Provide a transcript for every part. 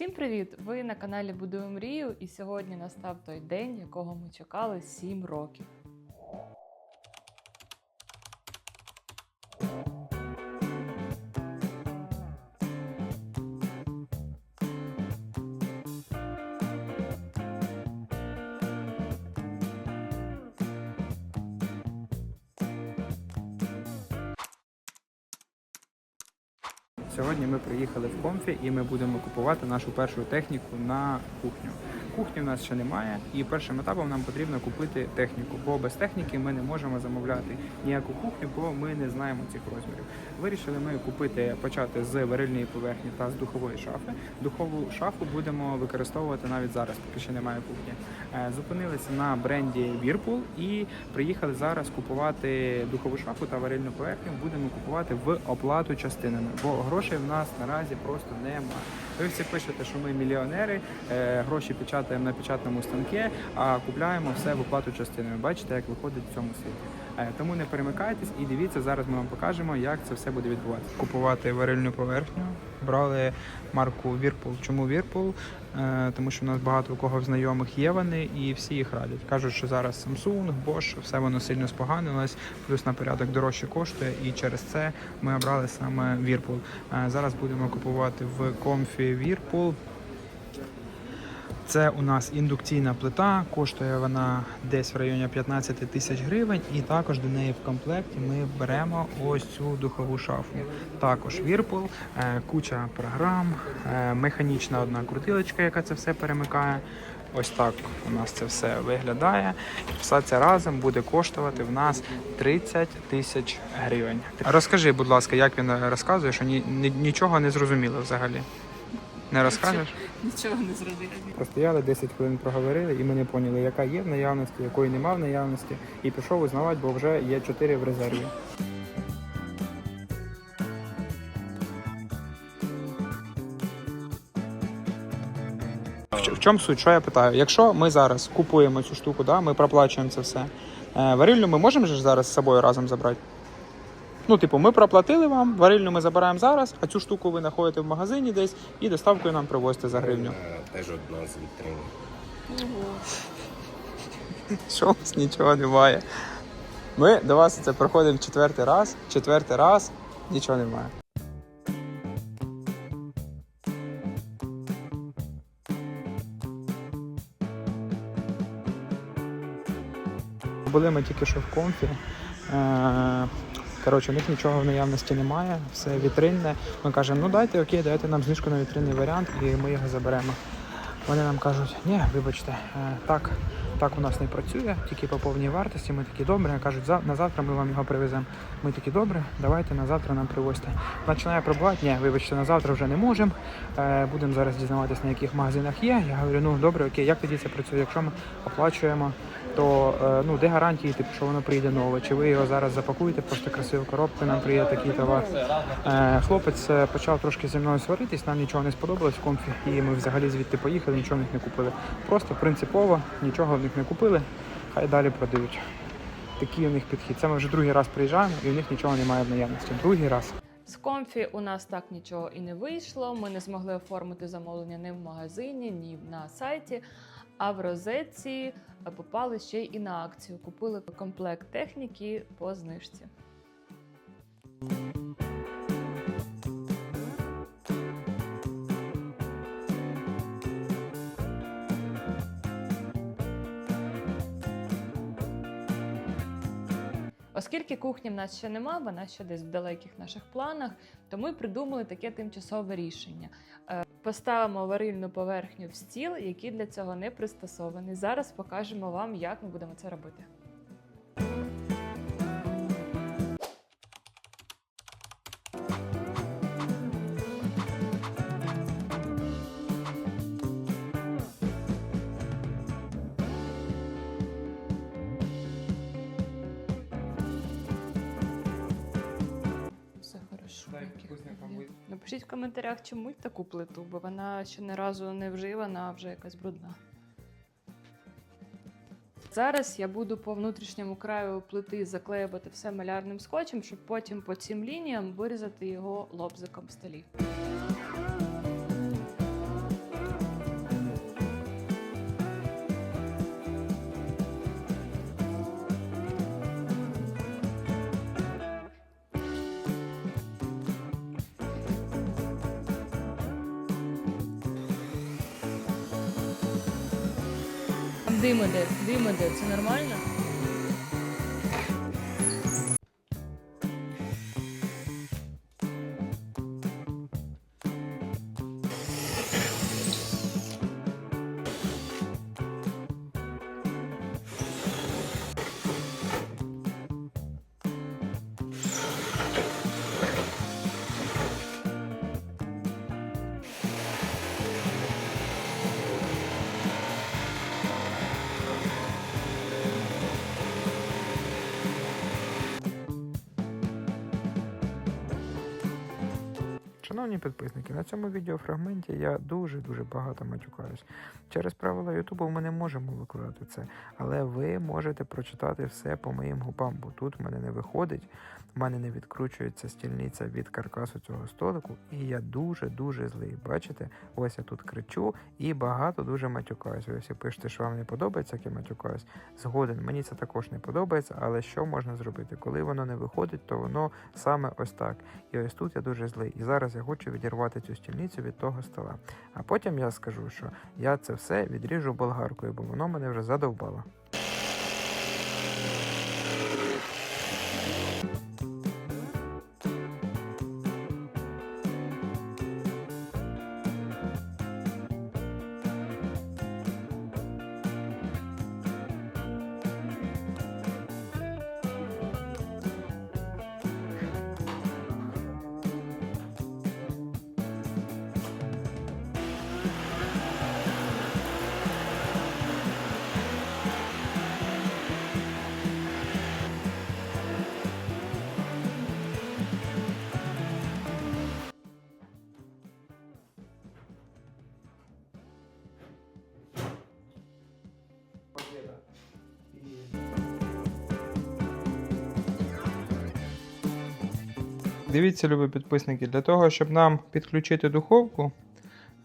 Всім привіт! Ви на каналі Будую мрію, і сьогодні настав той день, якого ми чекали 7 років. Сьогодні ми приїхали в Комфі і ми будемо купувати нашу першу техніку на кухню. Кухні в нас ще немає, і першим етапом нам потрібно купити техніку, бо без техніки ми не можемо замовляти ніяку кухню, бо ми не знаємо цих розмірів. Вирішили ми купити почати з варильної поверхні та з духової шафи. Духову шафу будемо використовувати навіть зараз, поки ще немає кухні. Е, Зупинилися на бренді Whirlpool і приїхали зараз купувати духову шафу та варильну поверхню. Будемо купувати в оплату частинами, бо грошей в нас наразі просто немає. Ви всі пишете, що ми мільйонери, е, гроші печатаємо на печатному станке, а купляємо все в оплату частинами. Бачите, як виходить в цьому світі. Е, Тому не перемикайтесь і дивіться, зараз ми вам покажемо, як це все буде відбуватися. Купувати варильну поверхню. Брали марку Whirlpool. Чому Whirlpool? Е, Тому що в нас багато у кого в знайомих є вони, і всі їх радять. Кажуть, що зараз Samsung, Bosch, все воно сильно споганилось, плюс на порядок дорожче коштує, і через це ми обрали саме Whirlpool. Е, Зараз будемо купувати в комфі Whirlpool. Це у нас індукційна плита, коштує вона десь в районі 15 тисяч гривень, і також до неї в комплекті ми беремо ось цю духову шафу. Також Whirlpool, е, куча програм, е, механічна одна крутилочка, яка це все перемикає. Ось так у нас це все виглядає. Все це разом буде коштувати в нас 30 тисяч гривень. Розкажи, будь ласка, як він розказує, що ні, ні- нічого не зрозуміло взагалі. Не розкажеш? Нічого не зробили. Простояли 10 хвилин проговорили, і ми не поняли, яка є в наявності, якої нема в наявності. І пішов узнавати, бо вже є 4 в резерві. В, чому суть? Що я питаю? Якщо ми зараз купуємо цю штуку, да, ми проплачуємо це все. Е, варильню ми можемо ж зараз з собою разом забрати? Ну, типу, ми проплатили вам, варильню ми забираємо зараз, а цю штуку ви знаходите в магазині десь і доставкою нам привозите за гривню. Е, Теж одна з вітрин. Що у нас нічого немає. Ми до вас це проходимо четвертий раз, четвертий раз, нічого немає. Були ми тільки що в комфі. Коротше, у них нічого в наявності немає, все вітринне. Ми кажемо, ну дайте окей, дайте нам знижку на вітринний варіант і ми його заберемо. Вони нам кажуть, ні, вибачте, е, так, так у нас не працює, тільки по повній вартості. Ми такі добре. Кажуть, «За- на завтра ми вам його привеземо. Ми такі добре, давайте на завтра нам привозьте. Починає пробувати, ні, вибачте, на завтра вже не можемо. Е, Будемо зараз дізнаватися, на яких магазинах є. Я говорю, ну добре, окей, як тоді це працює? Якщо ми оплачуємо, то е, ну де гарантії, типу, що воно прийде нове? Чи ви його зараз запакуєте, просто красиву коробку, нам приїде такий товар. Е, Хлопець почав трошки зі мною сваритись, нам нічого не сподобалось в комфі, і ми взагалі звідти поїхали, нічого в них не купили. Просто принципово нічого в них не купили, хай далі продають. Такий у них підхід. Це ми вже другий раз приїжджаємо, і у них нічого немає в наявності. Другий раз. З комфі у нас так нічого і не вийшло. Ми не змогли оформити замовлення ні в магазині, ні на сайті. А в розетці попали ще й на акцію. Купили комплект техніки по знижці. Оскільки кухні в нас ще нема, вона ще десь в далеких наших планах, то ми придумали таке тимчасове рішення. Е, Поставимо варильну поверхню в стіл, який для цього не пристосований. Зараз покажемо вам, як ми будемо це робити. Напишіть в коментарях, чому таку плиту, бо вона ще не разу не вживана, а вже якась брудна. Зараз я буду по внутрішньому краю плити заклеювати все малярним скотчем, щоб потім по цим лініям вирізати його лобзиком в столі. Іде, дим це нормально? Шановні підписники, на цьому відеофрагменті я дуже-дуже багато матюкаюсь. Через правила Ютубу ми не можемо викладати це, але ви можете прочитати все по моїм губам, бо тут в мене не виходить, в мене не відкручується стільниця від каркасу цього столику, і я дуже-дуже злий. Бачите, ось я тут кричу і багато дуже матюкаюсь. Всі пишете, що вам не подобається, як я матюкаюсь. Згоден, мені це також не подобається, але що можна зробити? Коли воно не виходить, то воно саме ось так. І ось тут я дуже злий. І зараз я хочу відірвати цю стільницю від того стола. А потім я скажу, що я це все відріжу болгаркою, бо воно мене вже задовбало. Дивіться, любі підписники, для того, щоб нам підключити духовку,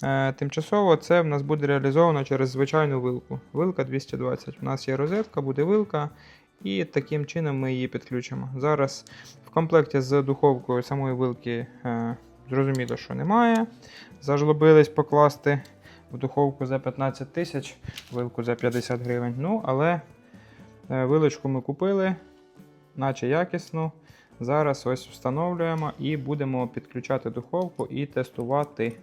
е, тимчасово це в нас буде реалізовано через звичайну вилку. Вилка 220. У нас є розетка, буде вилка, і таким чином ми її підключимо. Зараз в комплекті з духовкою самої вилки е, зрозуміло, що немає. Зажлобились покласти в духовку за 15 тисяч, вилку за 50 гривень. Ну, але е, вилочку ми купили, наче якісну. Зараз ось встановлюємо і будемо підключати духовку і тестувати.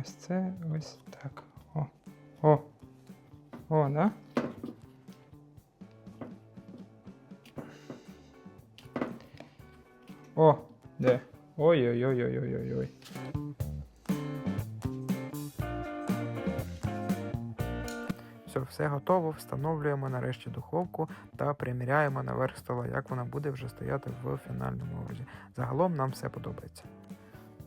Ось це ось так. О. О. О, да? О, де? Ой-ой-ой-ой-ой-ой. Все, готово. Встановлюємо нарешті духовку та приміряємо на верх стола, як вона буде вже стояти в фінальному образі. Загалом нам все подобається.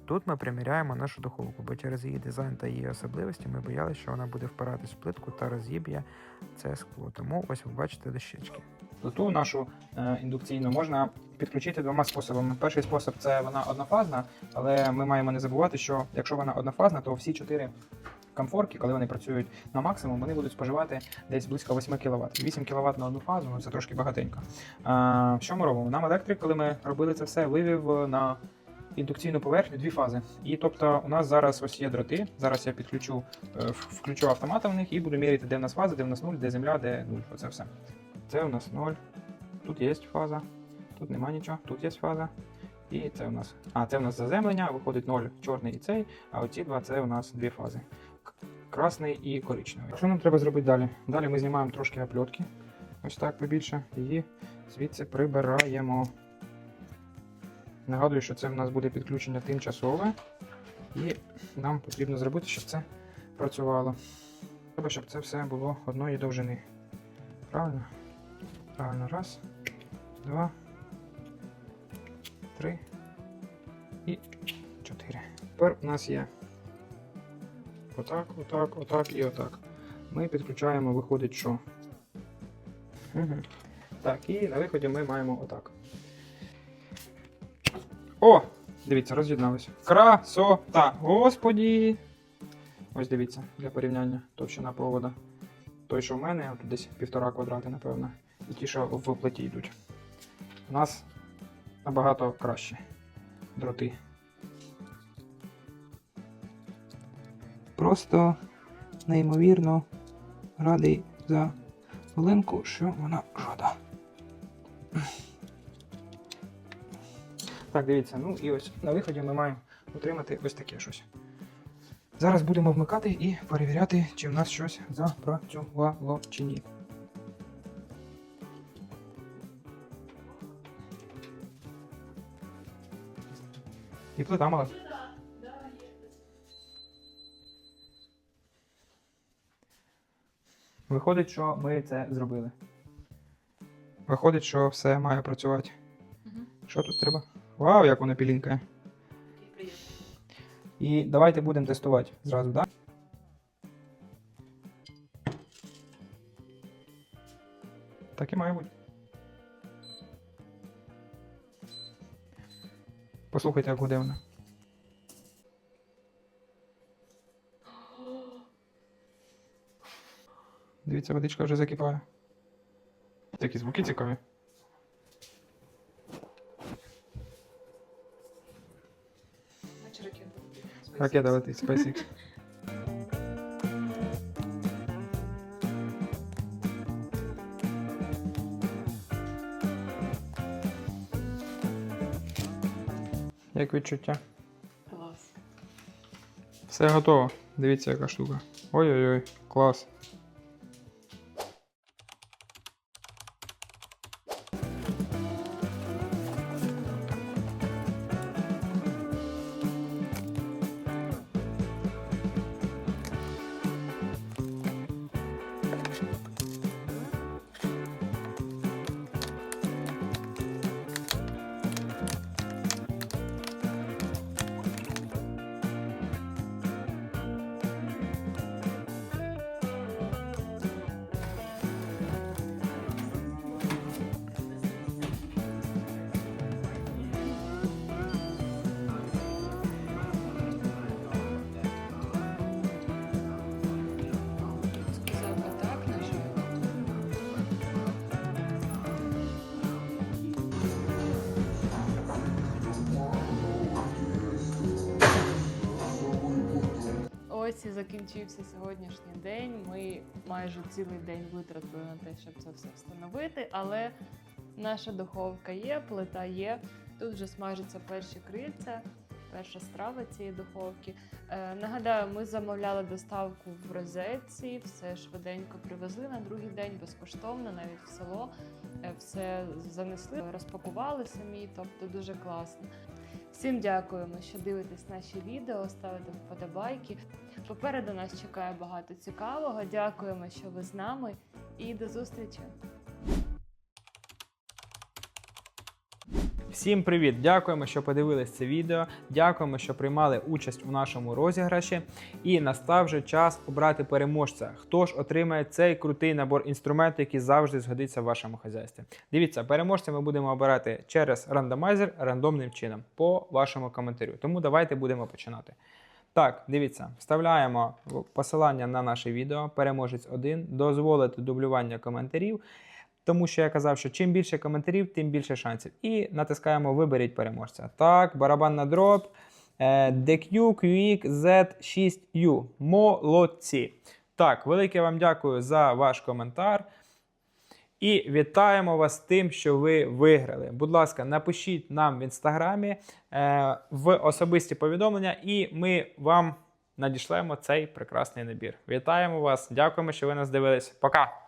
Тут ми приміряємо нашу духовку, бо через її дизайн та її особливості ми боялися, що вона буде впиратись в плитку та розіб'є це скло. Тому ось ви бачите дощечки. Плиту нашу е, індукційну можна підключити двома способами. Перший спосіб це вона однофазна, але ми маємо не забувати, що якщо вона однофазна, то всі чотири комфорки, коли вони працюють на максимум, вони будуть споживати десь близько 8 кВт. 8 кВт на одну фазу ну це трошки багатенько. А, що ми робимо? Нам електрик, коли ми робили це все, вивів на індукційну поверхню дві фази. І тобто у нас зараз ось є дроти. Зараз я підключу, е, включу автомата в них і буду міряти, де в нас фаза, де в нас нуль, де земля, де нуль. Оце все. Це у нас 0. Тут є фаза, тут нема нічого, тут є фаза. І це у нас. А, це у нас заземлення, виходить 0, чорний і цей, а оці два це у нас дві фази. Красний і коричневий. Що нам треба зробити далі? Далі ми знімаємо трошки опльотки. Ось так побільше. І звідси прибираємо. Нагадую, що це в нас буде підключення тимчасове. І нам потрібно зробити, щоб це працювало. Треба, щоб це все було одної довжини. Правильно? Правильно. Раз, два, три і чотири. Тепер у нас є отак, отак, отак і отак. Ми підключаємо, виходить, що. Угу. Так, і на виході ми маємо отак. О! Дивіться, роз'єдналися. Красота! Господі! Ось дивіться, для порівняння товщина провода. Той, що в мене, тут десь півтора квадрати, напевно. І ті, що в плиті йдуть. У нас набагато краще. Дроти. Просто неймовірно радий за Оленку, що вона жода. Так, дивіться, ну і ось на виході ми маємо отримати ось таке щось. Зараз будемо вмикати і перевіряти, чи в нас щось запрацювало чи ні. І плита мала. Виходить, що ми це зробили. Виходить, що все має працювати. Що тут треба? Вау, як воно пілінкає. І давайте будемо тестувати зразу, так? Так і має бути. Послухайте, як гуде Дивіться, водичка вже закипає. Такі звуки цікаві. Ракета летить, SpaceX. Як відчуття? Клас. Все готово. Дивіться, яка штука. Ой-ой-ой, клас. Ось закінчився сьогоднішній день. Ми майже цілий день витратили на те, щоб це все встановити. Але наша духовка є, плита є. Тут вже смажаться перші крильця, перша страва цієї духовки. Е, нагадаю, ми замовляли доставку в розетці, все швиденько привезли на другий день безкоштовно, навіть в село. Е, все занесли, розпакували самі, тобто дуже класно. Всім дякуємо, що дивитесь наші відео, ставите вподобайки. Попереду нас чекає багато цікавого. Дякуємо, що ви з нами, і до зустрічі! Всім привіт! Дякуємо, що подивились це відео. Дякуємо, що приймали участь у нашому розіграші. І настав вже час обрати переможця. Хто ж отримає цей крутий набор інструментів, який завжди згодиться в вашому хазяйстві. Дивіться, переможця ми будемо обирати через рандомайзер рандомним чином по вашому коментарю. Тому давайте будемо починати. Так, дивіться, вставляємо посилання на наше відео. Переможець 1, дозволити дублювання коментарів. Тому що я казав, що чим більше коментарів, тим більше шансів. І натискаємо Виберіть переможця. Так, барабан на дроп. DQ QX Z6U. Молодці. Так, велике вам дякую за ваш коментар. І вітаємо вас з тим, що ви виграли. Будь ласка, напишіть нам в інстаграмі е, в особисті повідомлення, і ми вам надішлемо цей прекрасний набір. Вітаємо вас! Дякуємо, що ви нас дивились. Пока!